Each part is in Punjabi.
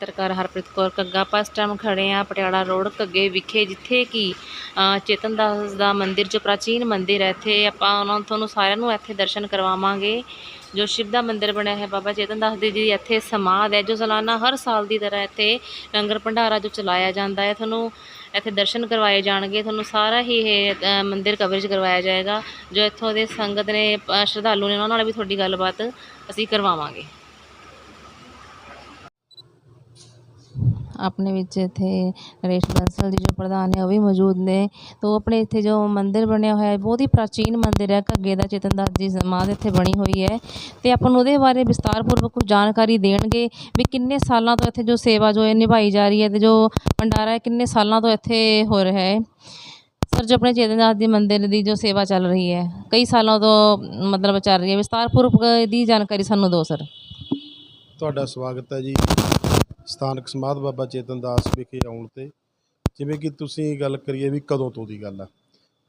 ਪੱਤਰਕਾਰ ਹਰਪ੍ਰੀਤ ਕੌਰ ਕੱਗਾ ਆਪਾਂ ਇਸ ਟਾਈਮ ਖੜੇ ਆ ਪਟਿਆਲਾ ਰੋਡ ਕੱਗੇ ਵਿਖੇ ਜਿੱਥੇ ਕਿ ਚੇਤਨ ਦਾਸ ਦਾ ਮੰਦਿਰ ਜੋ ਪ੍ਰਾਚੀਨ ਮੰਦਿਰ ਹੈ ਇੱਥੇ ਆਪਾਂ ਉਹਨਾਂ ਤੁਹਾਨੂੰ ਸਾਰਿਆਂ ਨੂੰ ਇੱਥੇ ਦਰਸ਼ਨ ਕਰਵਾਵਾਂਗੇ। ਜੋ ਸ਼ਿਵ ਦਾ ਮੰਦਿਰ ਬਣਿਆ ਹੈ ਬਾਬਾ ਚੇਤਨ ਦਾਸ ਦੀ ਜੀ ਇੱਥੇ ਸਮਾਧ ਹੈ ਜੋ ਸਾਲਾਨਾ ਹਰ ਸਾਲ ਦੀ ਤਰ੍ਹਾਂ ਇੱਥੇ ਲੰਗਰ ਭੰਡਾਰਾ ਜੋ ਚਲਾਇਆ ਜਾਂਦਾ ਹੈ। ਤੁਹਾਨੂੰ ਇੱਥੇ ਦਰਸ਼ਨ ਕਰਵਾਏ ਜਾਣਗੇ ਤੁਹਾਨੂੰ ਸਾਰਾ ਹੀ ਇਹ ਅ, ਮੰਦਿਰ ਕਵਰੇਜ ਕਰਵਾਇਆ ਜਾਏਗਾ ਜੋ ਇੱਥੋਂ ਦੇ ਸੰਗਤ ਨੇ ਸ਼ਰਧਾਲੂ ਨੇ ਉਹਨਾਂ ਨਾਲ ਵੀ ਤੁਹਾਡੀ ਗੱਲਬਾਤ ਅਸੀਂ ਕਰਵਾਵਾਂਗੇ। ਆਪਣੇ ਵਿੱਚ ਇੱਥੇ ਨਰੇਸ਼ ਬੰਸਲ ਜੀ ਜੋ ਪ੍ਰਧਾਨ ਨੇ, ਉਹ ਵੀ ਮੌਜੂਦ ਨੇ। ਤੋ ਆਪਣੇ ਇੱਥੇ ਜੋ ਮੰਦਿਰ ਬਣਿਆ ਹੋਇਆ ਹੈ, ਬਹੁਤ ਹੀ ਪ੍ਰਾਚੀਨ ਮੰਦਿਰ ਹੈ, ਘੱਗੇ ਦਾ ਚੇਤਨਦਾਸ ਜੀ ਸਮਾਧ ਇੱਥੇ ਬਣੀ ਹੋਈ ਹੈ। ਤੇ ਆਪਾਂ ਨੂੰ ਉਹਦੇ ਬਾਰੇ ਵਿਸਤਾਰਪੂਰਵਕ ਕੁਝ ਜਾਣਕਾਰੀ ਦੇਣਗੇ ਵੀ ਕਿੰਨੇ ਸਾਲਾਂ ਤੋਂ ਇੱਥੇ ਜੋ ਸੇਵਾ ਜੋ ਹੈ ਨਿਭਾਈ ਜਾ ਰਹੀ ਹੈ ਤੇ ਜੋ ਭੰਡਾਰਾ ਹੈ, ਕਿੰਨੇ ਸਾਲਾਂ ਤੋਂ ਇੱਥੇ ਹੋ ਰਿਹਾ ਹੈ। ਸਰ, ਜੋ ਆਪਣੇ ਚੇਤਨਦਾਸ ਜੀ ਮੰਦਿਰ ਦੀ ਜੋ ਸੇਵਾ ਚੱਲ ਰਹੀ ਹੈ, ਕਈ ਸਾਲਾਂ ਤੋਂ ਮਤਲਬ ਚੱਲ ਰਹੀ ਹੈ। ਵਿਸਤਾਰਪੂਰਵਕ ਦੀ ਜਾਣਕਾਰੀ ਸਾਨੂੰ ਦਿਓ, ਸਰ। ਤੁਹਾਡਾ ਸਵਾਗਤ ਹੈ ਜੀ। ਸਥਾਨਕ ਸਮਾਧ ਬਾਬਾ ਚੇਤਨ ਦਾਸ ਵਿਖੇ ਆਉਣ ਤੇ, ਜਿਵੇਂ ਕਿ ਤੁਸੀਂ ਗੱਲ ਕਰੀਏ ਵੀ ਕਦੋਂ ਤੋਂ ਦੀ ਗੱਲ ਆ।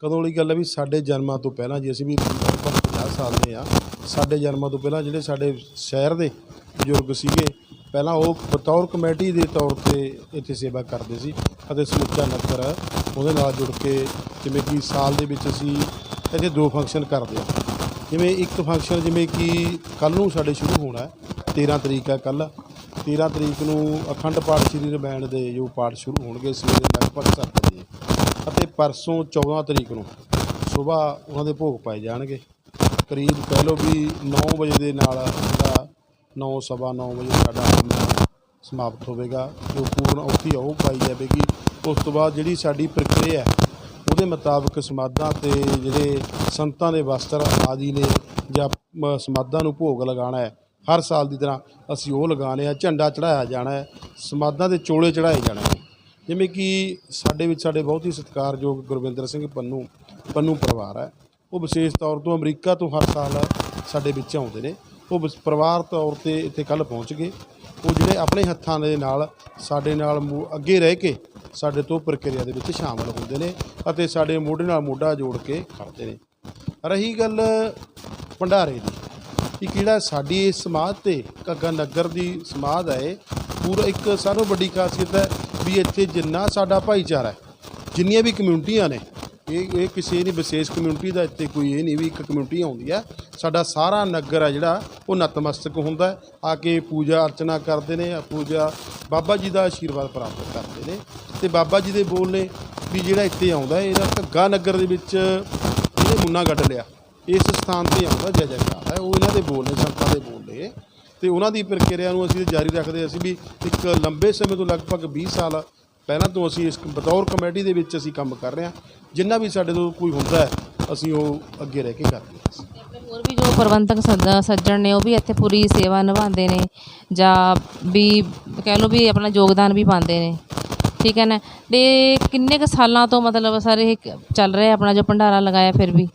ਕਦੋਂ ਵਾਲੀ ਗੱਲ ਹੈ ਵੀ ਸਾਡੇ ਜਨਮਾਂ ਤੋਂ ਪਹਿਲਾਂ ਜੇ, ਅਸੀਂ ਵੀ ਲਗਭਗ 50 ਸਾਲ ਦੇ ਆ। ਸਾਡੇ ਜਨਮਾਂ ਤੋਂ ਪਹਿਲਾਂ ਜਿਹੜੇ ਸਾਡੇ ਸ਼ਹਿਰ ਦੇ ਬਜ਼ੁਰਗ ਸੀਗੇ, ਪਹਿਲਾਂ ਉਹ ਬਤੌਰ ਕਮੇਟੀ ਦੇ ਤੌਰ ਤੇ ਇੱਥੇ ਸੇਵਾ ਕਰਦੇ ਸੀ ਅਤੇ ਸਮੁੱਚਾ ਨਗਰ ਉਹਦੇ ਨਾਲ ਜੁੜ ਕੇ, ਜਿਵੇਂ ਕਿ ਸਾਲ ਦੇ ਵਿੱਚ ਅਸੀਂ ਇੱਥੇ ਦੋ ਫੰਕਸ਼ਨ ਕਰਦੇ ਆ। ਜਿਵੇਂ ਇੱਕ ਫੰਕਸ਼ਨ ਜਿਵੇਂ ਕਿ ਕੱਲ ਨੂੰ ਸਾਡੇ ਸ਼ੁਰੂ ਹੋਣਾ ਹੈ 13 ਤਰੀਕ ਆ ਕੱਲ 13 ਤਰੀਕ ਨੂੰ ਅਖੰਡ ਪਾਠ ਸ੍ਰੀ ਰਮਾਇਣ ਦੇ ਜੋ ਪਾਠ ਸ਼ੁਰੂ ਹੋਣਗੇ ਸਵੇਰੇ ਲਗਭਗ 7 ਵਜੇ। ਅਤੇ ਪਰਸੋਂ 14 ਤਰੀਕ ਨੂੰ ਸਵੇਰ ਉਹਨਾਂ ਦੇ ਭੋਗ ਪਾਏ ਜਾਣਗੇ। ਕਰੀਬ ਕਹਿ ਲਓ ਵੀ 9 ਵਜੇ ਦੇ ਨਾਲ ਜਿਹੜਾ 9 ਸਵਾ 9 ਵਜੇ ਸਾਡਾ ਕੰਮ ਸਮਾਪਤ ਹੋਵੇਗਾ। ਜੋ ਪੂਰਨ ਔਖੀ ਉਹ ਪਾਈ ਜਾਵੇਗੀ। ਉਸ ਤੋਂ ਬਾਅਦ ਜਿਹੜੀ ਸਾਡੀ ਪ੍ਰਕਿਰਿਆ ਹੈ, ਉਹਦੇ ਮੁਤਾਬਕ ਸਮਾਧਾਂ ਤੇ ਜਿਹੜੇ ਸੰਤਾਂ ਦੇ ਵਸਤਰ ਆਦਿ ਨੇ ਜਾਂ ਮ- ਸਮਾਧਾਂ ਨੂੰ ਭੋਗ ਲਗਾਉਣਾ ਹੈ ਹਰ ਸਾਲ ਦੀ ਤਰ੍ਹਾਂ ਅਸੀਂ ਉਹ ਲਗਾਉਣੇ ਆ, ਝੰਡਾ ਚੜਾਇਆ ਜਾਣਾ ਹੈ, ਸਮਾਧਾਂ ਦੇ ਚੋਲੇ ਚੜਾਏ ਜਾਣੇ ਨੇ। ਜਿਵੇਂ ਕਿ ਸਾਡੇ ਵਿੱਚ ਸਾਡੇ ਬਹੁਤ ਹੀ ਸਤਿਕਾਰਯੋਗ ਗੁਰਵਿੰਦਰ ਸਿੰਘ ਪੰਨੂ ਪੰਨੂ ਪਰਿਵਾਰ ਹੈ। ਉਹ ਵਿਸ਼ੇਸ਼ ਤੌਰ ਤੋਂ ਅਮਰੀਕਾ ਤੋਂ ਹਰ ਸਾਲ ਸਾਡੇ ਵਿੱਚ ਆਉਂਦੇ ਨੇ। ਉਹ ਵਿਸ- ਪਰਿਵਾਰ ਤੌਰ ਤੇ ਇੱਥੇ ਕੱਲ ਪਹੁੰਚ ਗਏ। ਉਹ ਜਿਹੜੇ ਆਪਣੇ ਹੱਥਾਂ ਦੇ ਨਾਲ ਸਾਡੇ ਨਾਲ ਮੁ- ਅੱਗੇ ਰਹਿ ਕੇ ਸਾਡੇ ਤੋਂ ਪ੍ਰਕਿਰਿਆ ਦੇ ਵਿੱਚ ਸ਼ਾਮਲ ਹੁੰਦੇ ਨੇ ਅਤੇ ਸਾਡੇ ਮੋਢੇ ਨਾਲ ਮੋਢਾ ਜੋੜ ਕੇ ਖੜਦੇ ਨੇ। ਰਹੀ ਗੱਲ ਭੰਡਾਰੇ ਦੀ ਇੱਕ ਜਿਹੜਾ ਸਾਡੀ ਇਸ ਸਮਾਧ ਤੇ ਘੱਗਾ ਨਗਰ ਦੀ ਸਮਾਧ ਹੈ ਪੂਰਾ ਇੱਕ ਸਾਨੂੰ ਵੱਡੀ ਖਾਸੀਅਤ ਹੈ ਵੀ ਇੱਥੇ ਜਿੰਨਾ ਸਾਡਾ ਭਾਈਚਾਰਾ ਹੈ ਜਿੰਨੀਆਂ ਵੀ ਕਮਿਊਨਿਟੀਆਂ ਨੇ ਇਹ ਇਹ ਕਿਸੇ ਨਹੀਂ ਵਿਸ਼ੇਸ਼ ਕਮਿਊਨਿਟੀ ਦਾ ਇੱਥੇ ਕੋਈ ਇਹ ਨਹੀਂ ਵੀ ਇੱਕ ਕਮਿਊਨਿਟੀ ਆਉਂਦੀ ਹੈ। ਸਾਡਾ ਸਾਰਾ ਨਗਰ ਹੈ ਜਿਹੜਾ ਉਹ ਨਤਮਸਤਕ ਹੁੰਦਾ ਆ ਕੇ ਪੂਜਾ ਅਰਚਨਾ ਕਰਦੇ ਨੇ ਪੂਜਾ ਬਾਬਾ ਜੀ ਦਾ ਆਸ਼ੀਰਵਾਦ ਪ੍ਰਾਪਤ ਕਰਦੇ ਨੇ। ਤੇ ਬਾਬਾ ਜੀ ਦੇ ਬੋਲ ਨੇ ਵੀ ਜਿਹੜਾ ਇੱਥੇ ਆਉਂਦਾ ਹੈ, ਇਹਦਾ ਘੱਗਾ ਨਗਰ ਦੇ ਵਿੱਚ ਇਹਨੇ ਮੁੰਨਾ ਗੱਡ ਲਿਆ। ਇਸ ਸਥਾਨ ਤੇ ਆਉਂਦਾ ਜੈ ਜੈਕਾਰ ਹੈ। ਉਹ ਇਹਨਾਂ ਦੇ ਬੋਲ ਨੇ, ਸੰਤਾਂ ਦੇ ਬੋਲ ਨੇ। ਤੇ ਉਹਨਾਂ ਦੀ ਪ੍ਰਕਿਰਿਆ ਨੂੰ ਅਸੀਂ ਜਾਰੀ ਰੱਖਦੇ ਅਸੀਂ ਵੀ ਇੱਕ ਲੰਬੇ ਸਮੇਂ ਤੋਂ ਲਗਭਗ 20 ਸਾਲ ਪਹਿਲਾਂ ਤੋਂ ਅਸੀਂ ਇਸ ਬਤੌਰ ਕਮੇਟੀ ਦੇ ਵਿੱਚ ਅਸੀਂ ਕੰਮ ਕਰ ਰਹੇ ਹਾਂ। ਜਿੰਨਾ ਵੀ ਸਾਡੇ ਤੋਂ ਕੋਈ ਹੁੰਦਾ ਹੈ, ਅਸੀਂ ਉਹ ਅੱਗੇ ਰਹਿ ਕੇ ਕਰਦੇ ਹਾਂ ਹੋਰ ਵੀ ਜੋ ਪ੍ਰਬੰਧਕ ਸੱਜ- ਸੱਜਣ ਨੇ, ਉਹ ਵੀ ਇੱਥੇ ਪੂਰੀ ਸੇਵਾ ਨਿਭਾਉਂਦੇ ਨੇ ਜਾਂ ਵੀ ਕਹਿ ਲਓ ਵੀ ਆਪਣਾ ਯੋਗਦਾਨ ਵੀ ਪਾਉਂਦੇ ਨੇ। ਠੀਕ ਹੈ ਨਾ? ਤੇ ਕਿੰਨੇ ਕੁ ਸਾਲਾਂ ਤੋਂ ਮਤਲਬ ਸਰ ਇਹ ਚੱਲ ਰਿਹਾ ਆਪਣਾ ਜੋ ਭੰਡਾਰਾ ਲਗਾਇਆ ਫਿਰ ਵੀ?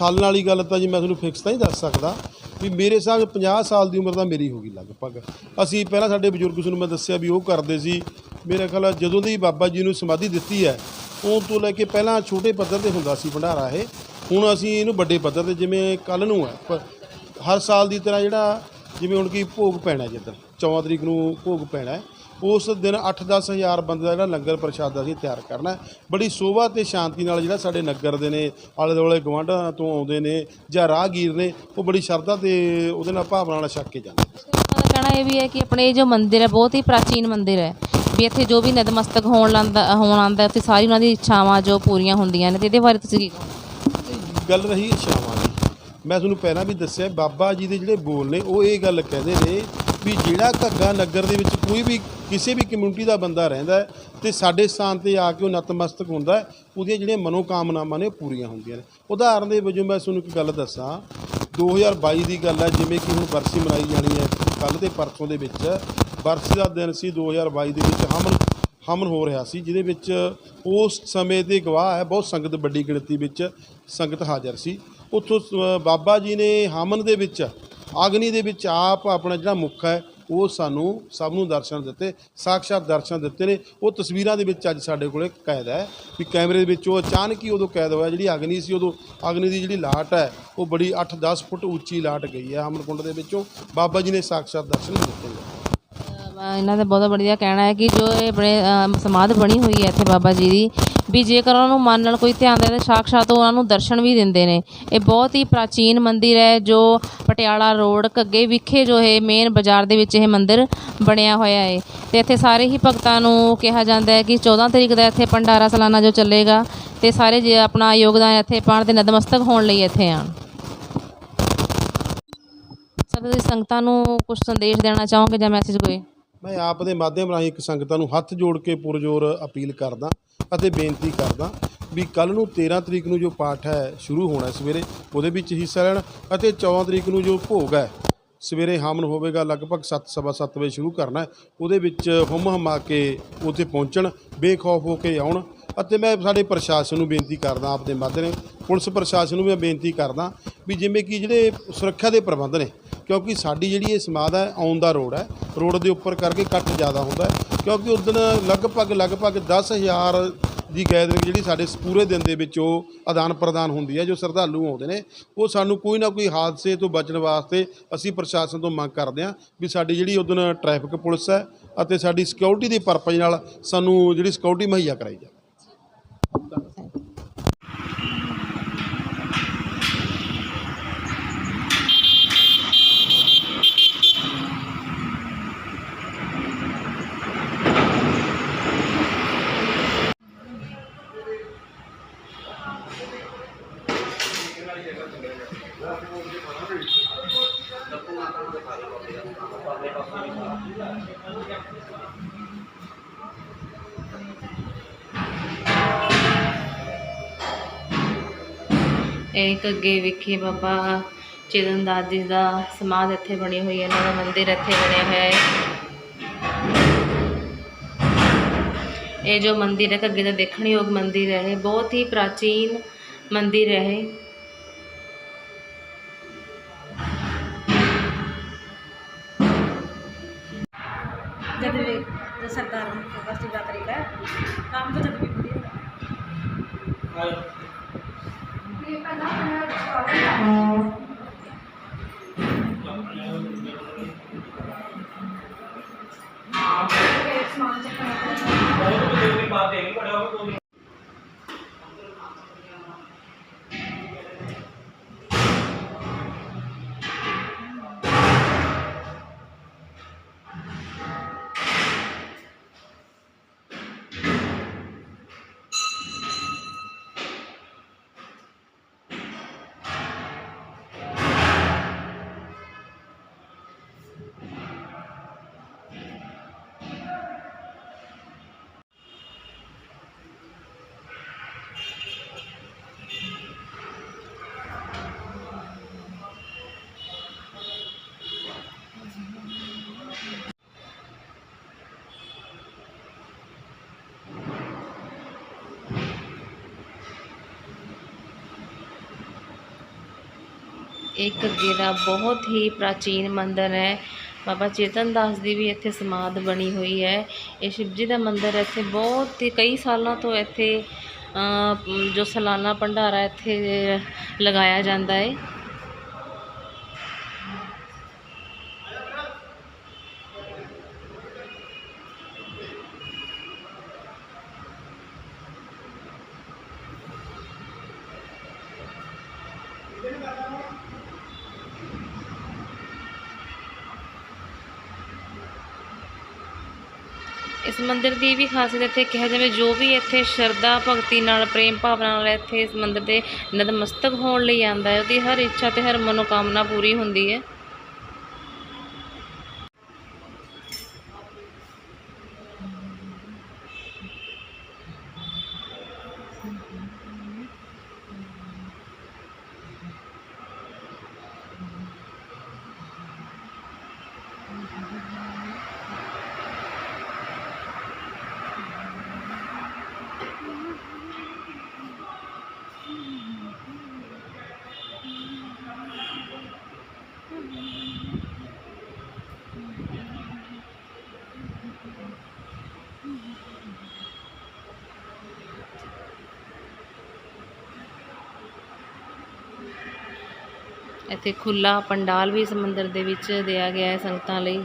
ਸਾਲ ਵਾਲੀ ਗੱਲ ਤਾਂ ਜੀ ਮੈਂ ਤੁਹਾਨੂੰ ਫਿਕਸ ਤਾਂ ਹੀ ਦੱਸ ਸਕਦਾ ਵੀ ਮੇਰੇ ਹਿਸਾਬ 'ਚ 50 ਸਾਲ ਦੀ ਉਮਰ ਤਾਂ ਮੇਰੀ ਹੋ ਗਈ ਲਗਭਗ। ਅਸੀਂ ਪਹਿਲਾਂ ਸਾਡੇ ਬਜ਼ੁਰਗ ਨੂੰ ਮੈਂ ਦੱਸਿਆ ਵੀ ਉਹ ਕਰਦੇ ਸੀ। ਮੇਰੇ ਖਿਆਲ ਜਦੋਂ ਦੀ ਬਾਬਾ ਜੀ ਨੂੰ ਸਮਾਧੀ ਦਿੱਤੀ ਹੈ ਉਹ ਤੋਂ ਲੈ ਕੇ ਪਹਿਲਾਂ ਛੋਟੇ ਪੱਧਰ ਤੇ ਹੁੰਦਾ ਸੀ ਭੰਡਾਰਾ ਇਹ। ਹੁਣ ਅਸੀਂ ਇਹਨੂੰ ਵੱਡੇ ਪੱਧਰ ਤੇ ਜਿਵੇਂ ਕੱਲ ਨੂੰ ਹੈ, ਪ- ਹਰ ਸਾਲ ਦੀ ਤਰ੍ਹਾਂ ਜਿਹੜਾ ਜਿਵੇਂ ਹੁਣ ਕੀ ਭੋਗ ਪੈਣਾ ਜਿੱਦਾਂ 14 ਤਰੀਕ ਨੂੰ ਭੋਗ ਪੈਣਾ ਹੈ। ਉਸ ਦਿਨ 8-10 ਹਜ਼ਾਰ ਬੰਦੇ ਦਾ ਜਿਹੜਾ ਲੰਗਰ ਪ੍ਰਸ਼ਾਦਾ ਅਸੀਂ ਤਿਆਰ ਕਰਨਾ। ਬੜੀ ਸੋਭਾ ਤੇ ਸ਼ਾਂਤੀ ਨਾਲ ਜਿਹੜਾ ਸਾਡੇ ਨਗਰ ਦੇ ਨੇ ਆਲੇ ਦੁਆਲੇ ਗਵਾਂਢਾਂ ਤੋਂ ਆਉਂਦੇ ਨੇ ਜਾਂ ਰਾਹਗੀਰ ਨੇ ਉਹ ਬੜੀ ਸ਼ਰਧਾ ਤੇ ਉਹਦੇ ਨਾਲ ਭਾਵਨਾ ਨਾਲ ਛੱਕ ਕੇ ਜਾਂਦੇ ਕਹਿਣਾ ਇਹ ਵੀ ਹੈ ਕਿ ਆਪਣੇ ਇਹ ਜੋ ਮੰਦਿਰ ਹੈ ਬਹੁਤ ਹੀ ਪ੍ਰਾਚੀਨ ਮੰਦਿਰ ਹੈ। ਵੀ ਇੱਥੇ ਜੋ ਵੀ ਨਤਮਸਤਕ ਹੋਣ ਲੰਦਾ ਹੋਣ ਆਉਂਦਾ ਉੱਥੇ ਸਾਰੀ ਉਹਨਾਂ ਦੀ ਇੱਛਾਵਾਂ ਜੋ ਪੂਰੀਆਂ ਹੁੰਦੀਆਂ ਨੇ ਤੇ ਇਹਦੇ ਬਾਰੇ ਤੁਸੀਂ ਕੀ ਕਹੋਗੇ? ਗੱਲ ਰਹੀ ਇਛਾਵਾਂ ਦੀ। ਮੈਂ ਤੁਹਾਨੂੰ ਪਹਿਲਾਂ ਵੀ ਦੱਸਿਆ ਬਾਬਾ ਜੀ ਦੇ ਜਿਹੜੇ ਬੋਲ ਨੇ ਉਹ ਇਹ ਗੱਲ ਕਹਿੰਦੇ ਨੇ ਵੀ ਜਿਹੜਾ ਘੱਗਾ ਨਗਰ ਦੇ ਵਿੱਚ ਕੋਈ ਵੀ ਕਿਸੇ ਵੀ ਕਮਿਊਨਿਟੀ ਦਾ ਬੰਦਾ ਰਹਿੰਦਾ ਹੈ ਤੇ ਸਾਡੇ ਸਥਾਨ ਤੇ ਆ ਕੇ ਉਹ ਨਤਮਸਤਕ ਹੁੰਦਾ ਉਹਦੀਆਂ ਜਿਹੜੀਆਂ ਮਨੋਕਾਮਨਾਵਾਂ ਨੇ ਉਹ ਪੂਰੀਆਂ ਹੁੰਦੀਆਂ ਨੇ। ਉਦਾਹਰਨ ਦੇ ਵਜੋਂ ਮੈਂ ਤੁਹਾਨੂੰ ਇੱਕ ਗੱਲ ਦੱਸਾਂ 2022 ਦੀ ਗੱਲ ਹੈ, ਜਿਵੇਂ ਕਿ ਹੁਣ ਬਰਸੀ ਮਨਾਈ ਜਾਣੀ ਹੈ ਕੱਲ ਤੇ ਪਰਸੋਂ ਦੇ ਵਿੱਚ। ਬਰਸੀ ਦਾ ਦਿਨ ਸੀ 2022 ਦੇ ਵਿੱਚ ਹਮਨ ਹਮਨ ਹੋ ਰਿਹਾ ਸੀ, ਜਿਹਦੇ ਵਿੱਚ ਉਸ ਸਮੇਂ ਦੇ ਗਵਾਹ ਹੈ, ਬਹੁਤ ਸੰਗਤ ਵੱਡੀ ਗਿਣਤੀ ਵਿੱਚ ਸੰਗਤ ਹਾਜ਼ਰ ਸੀ। ਉੱਥੋਂ ਸ- ਬਾਬਾ ਜੀ ਨੇ ਹਮਨ ਦੇ ਵਿੱਚ ਅਗਨੀ ਦੇ ਵਿੱਚ ਆਪ ਆਪਣਾ ਜਿਹੜਾ ਮੁੱਖ ਹੈ, ਉਹ ਸਾਨੂੰ ਸਭ ਨੂੰ ਦਰਸ਼ਨ ਦਿੱਤੇ ਸਾਖਸ਼ਾਤ ਦਰਸ਼ਨ ਦਿੱਤੇ ਨੇ। ਉਹ ਤਸਵੀਰਾਂ ਦੇ ਵਿੱਚ ਅੱਜ ਸਾਡੇ ਕੋਲੇ ਕੈਦ ਹੈ। ਵੀ ਕੈਮਰੇ ਦੇ ਵਿੱਚ ਉਹ ਅਚਾਨਕ ਹੀ ਉਦੋਂ ਕੈਦ ਹੋਇਆ, ਜਿਹੜੀ ਅਗਨੀ ਸੀ, ਉਦੋਂ ਅਗਨੀ ਦੀ ਜਿਹੜੀ ਲਾਟ ਹੈ, ਉਹ ਬੜੀ 8-10 ਫੁੱਟ ਉੱਚੀ ਲਾਟ ਗਈ ਹੈ ਹਮਨ ਦੇ ਵਿੱਚੋਂ। ਬਾਬਾ ਜੀ ਨੇ ਸਾਖਸ਼ਾਤ ਦਰਸ਼ਨ ਦਿੱਤੇ ਨੇ। ਇਹਨਾਂ ਦਾ ਬਹੁਤ ਵਧੀਆ ਕਹਿਣਾ ਹੈ ਕਿ ਜੋ ਇਹ ਆਪਣੇ ਸਮਾਧ ਬਣੀ ਹੋਈ ਹੈ ਇੱਥੇ ਬਾਬਾ ਜੀ ਦੀ ਵੀ ਜੇਕਰ ਉਹਨਾਂ ਨੂੰ ਮਨ ਨਾਲ ਕੋਈ ਧਿਆਨ ਦੇ ਤਾਂ ਸਾਕਸ਼ਾਤ ਉਹਨਾਂ ਨੂੰ ਦਰਸ਼ਨ ਵੀ ਦਿੰਦੇ ਨੇ। ਇਹ ਬਹੁਤ ਹੀ ਪ੍ਰਾਚੀਨ ਮੰਦਿਰ ਹੈ, ਜੋ ਪਟਿਆਲਾ ਰੋਡ ਘੱਗੇ ਵਿਖੇ ਜੋ ਇਹ ਮੇਨ ਬਾਜ਼ਾਰ ਦੇ ਵਿੱਚ ਇਹ ਮੰਦਿਰ ਬਣਿਆ ਹੋਇਆ ਹੈ। ਤੇ ਇੱਥੇ ਸਾਰੇ ਹੀ ਭਗਤਾਂ ਨੂੰ ਕਿਹਾ ਜਾਂਦਾ ਹੈ ਕਿ 14 ਤਰੀਕ ਦਾ ਇੱਥੇ ਭੰਡਾਰਾ ਸਾਲਾਨਾ ਜੋ ਚੱਲੇਗਾ ਤੇ ਸਾਰੇ ਜੇ ਆਪਣਾ ਯੋਗਦਾਨ ਇੱਥੇ ਪਾਉਣ ਤੇ ਨਤਮਸਤਕ ਹੋਣ ਲਈ ਇੱਥੇ ਆਉਣ। ਸਭ ਦੀ ਸੰਗਤਾਂ ਨੂੰ ਕੁਝ ਸੰਦੇਸ਼ ਦੇਣਾ ਚਾਹੋਗੇ ਜਾਂ ਮੈਸੇਜ ਕੋਈ? ਮੈਂ ਆਪ ਦੇ ਮਾਧਿਅਮ ਰਾਹੀਂ ਇੱਕ ਸੰਗਤਾਂ ਨੂੰ ਹੱਥ ਜੋੜ ਕੇ ਪੁਰਜੋਰ ਅਪੀਲ ਕਰਦਾ ਅਤੇ ਬੇਨਤੀ ਕਰਦਾ ਵੀ ਕੱਲ ਨੂੰ 13 ਤਰੀਕ ਨੂੰ ਜੋ ਪਾਠ ਹੈ, ਸ਼ੁਰੂ ਹੋਣਾ ਸਵੇਰੇ, ਉਹਦੇ ਵਿੱਚ ਹਿੱਸਾ ਲੈਣ ਅਤੇ 14 ਤਰੀਕ ਨੂੰ ਜੋ ਭੋਗ ਹੈ, ਸਵੇਰੇ ਹਮਨ ਹੋਵੇਗਾ, ਲਗਭਗ 7:30 ਵਜੇ ਸ਼ੁਰੂ ਕਰਨਾ ਉਹਦੇ ਵਿੱਚ ਹੁਮ ਹਮਾ ਕੇ ਉੱਥੇ ਪਹੁੰਚਣ, ਬੇਖੌਫ ਹੋ ਕੇ ਆਉਣ ਅਤੇ ਮੈਂ ਸਾਡੇ ਪ੍ਰਸ਼ਾਸਨ ਨੂੰ ਬੇਨਤੀ ਕਰਦਾ, ਆਪਦੇ ਮਾਧਿਅਮ ਪੁਲਿਸ ਪ੍ਰਸ਼ਾਸਨ ਨੂੰ ਮੈਂ ਬੇਨਤੀ ਕਰਦਾ ਵੀ ਜਿਵੇਂ ਕਿ ਜਿਹੜੇ ਸੁਰੱਖਿਆ ਦੇ ਪ੍ਰਬੰਧ ਨੇ ਕਿਉਂਕਿ ਸਾਡੀ ਜਿਹੜੀ ਇਹ ਸਮਾਧ ਹੈ, ਆਉਣ ਦਾ ਰੋਡ ਹੈ। ਰੋਡ ਦੇ ਉੱਪਰ ਕਰਕੇ ਕੱਟ ਜ਼ਿਆਦਾ ਹੁੰਦਾ ਹੈ। ਕਿਉਂਕਿ ਉਸ ਦਿਨ ਲਗਭਗ ਲਗਭਗ 10000 ਦੀ ਗੈਦਰਿੰਗ ਜਿਹੜੀ ਸਾਡੇ ਪੂਰੇ ਦਿਨ ਦੇ ਵਿੱਚ ਉਹ ਆਦਾਨ ਪ੍ਰਦਾਨ ਹੁੰਦੀ ਹੈ, ਜੋ ਸ਼ਰਧਾਲੂ ਆਉਂਦੇ ਨੇ, ਉਹ ਸਾਨੂੰ ਕੋਈ ਨਾ ਕੋਈ ਹਾਦਸੇ ਤੋਂ ਬਚਣ ਵਾਸਤੇ ਅਸੀਂ ਪ੍ਰਸ਼ਾਸਨ ਤੋਂ ਮੰਗ ਕਰਦੇ ਹਾਂ ਵੀ ਸਾਡੀ ਜਿਹੜੀ ਉਸ ਦਿਨ ਟ੍ਰੈਫਿਕ ਪੁਲਿਸ ਹੈ ਅਤੇ ਸਾਡੀ ਸਿਕਿਉਰਿਟੀ ਦੇ ਪਰਪਸ ਨਾਲ ਸਾਨੂੰ ਜਿਹੜੀ ਸਿਕਿਉਰਿਟੀ ਮੁਹੱਈਆ ਕਰਾਈ ਜਾਵੇ। ਇਹ ਘੱਗੇ ਵਿਖੇ ਬਾਬਾ ਚਿਰਨ ਦਾਸ ਜੀ ਦਾ ਸਮਾਧ ਇੱਥੇ ਬਣੀ ਹੋਈ ਹੈ ਇਹਨਾਂ ਦਾ ਮੰਦਿਰ ਇੱਥੇ ਬਣਿਆ ਹੋਇਆ ਹੈ। ਇਹ ਜੋ ਮੰਦਿਰ ਹੈ ਘੱਗੇ ਦਾ ਦੇਖਣ ਯੋਗ ਮੰਦਿਰ ਹੈ ਬਹੁਤ ਹੀ ਪ੍ਰਾਚੀਨ ਮੰਦਿਰ ਹੈ ਜਦ ਸਰਦਾਰ ਨੂੰ ਕਸਤੀ ਦਾ ਤਰੀਕਾ ਕੰਮ ਤੋਂ ਜਦ ਵੀ ਹੁੰਦੀ ਹੈ। ਸਮਾਨ ਚੱਕਣਾ ਬਹੁਤ ਵਧੀਆ ਵੀ ਬਾਤ ਹੈ ਬੜਾ ਉਹ ਇਹ ਘੱਗੇ ਦਾ ਬਹੁਤ ਹੀ ਪ੍ਰਾਚੀਨ ਮੰਦਿਰ ਹੈ। ਬਾਬਾ ਚੇਤਨ ਦਾਸ ਦੀ ਵੀ ਇੱਥੇ ਸਮਾਧ ਬਣੀ ਹੋਈ ਹੈ। ਇਹ ਸ਼ਿਵਜੀ ਦਾ ਮੰਦਿਰ ਇੱਥੇ ਬਹੁਤ ਕਈ ਸਾਲਾਂ ਤੋਂ ਇੱਥੇ ਜੋ ਸਾਲਾਨਾ ਭੰਡਾਰਾ ਇੱਥੇ ਲਗਾਇਆ ਜਾਂਦਾ ਹੈ। ਇਸ ਮੰਦਿਰ ਦੀ ਵੀ ਖਾਸੀਅਤ ਇੱਥੇ ਕਿਹਾ ਜਾਵੇ, ਜੋ ਵੀ ਇੱਥੇ ਸ਼ਰਧਾ, ਭਗਤੀ ਨਾਲ, ਪ੍ਰੇਮ ਭਾਵਨਾ ਨਾਲ ਇੱਥੇ ਇਸ ਮੰਦਿਰ ਦੇ ਨਤਮਸਤਕ ਹੋਣ ਲਈ ਆਂਦਾ ਹੈ, ਉਹਦੀ ਹਰ ਇੱਛਾ ਤੇ ਹਰ ਮਨੋਕਾਮਨਾ ਪੂਰੀ ਹੁੰਦੀ ਹੈ। ਇੱਥੇ ਖੁੱਲ੍ਹਾ ਪੰਡਾਲ ਵੀ ਇਸ ਮੰਦਿਰ ਦੇ ਵਿੱਚ ਦਿਆ ਗਿਆ ਹੈ ਸੰਗਤਾਂ ਲਈ।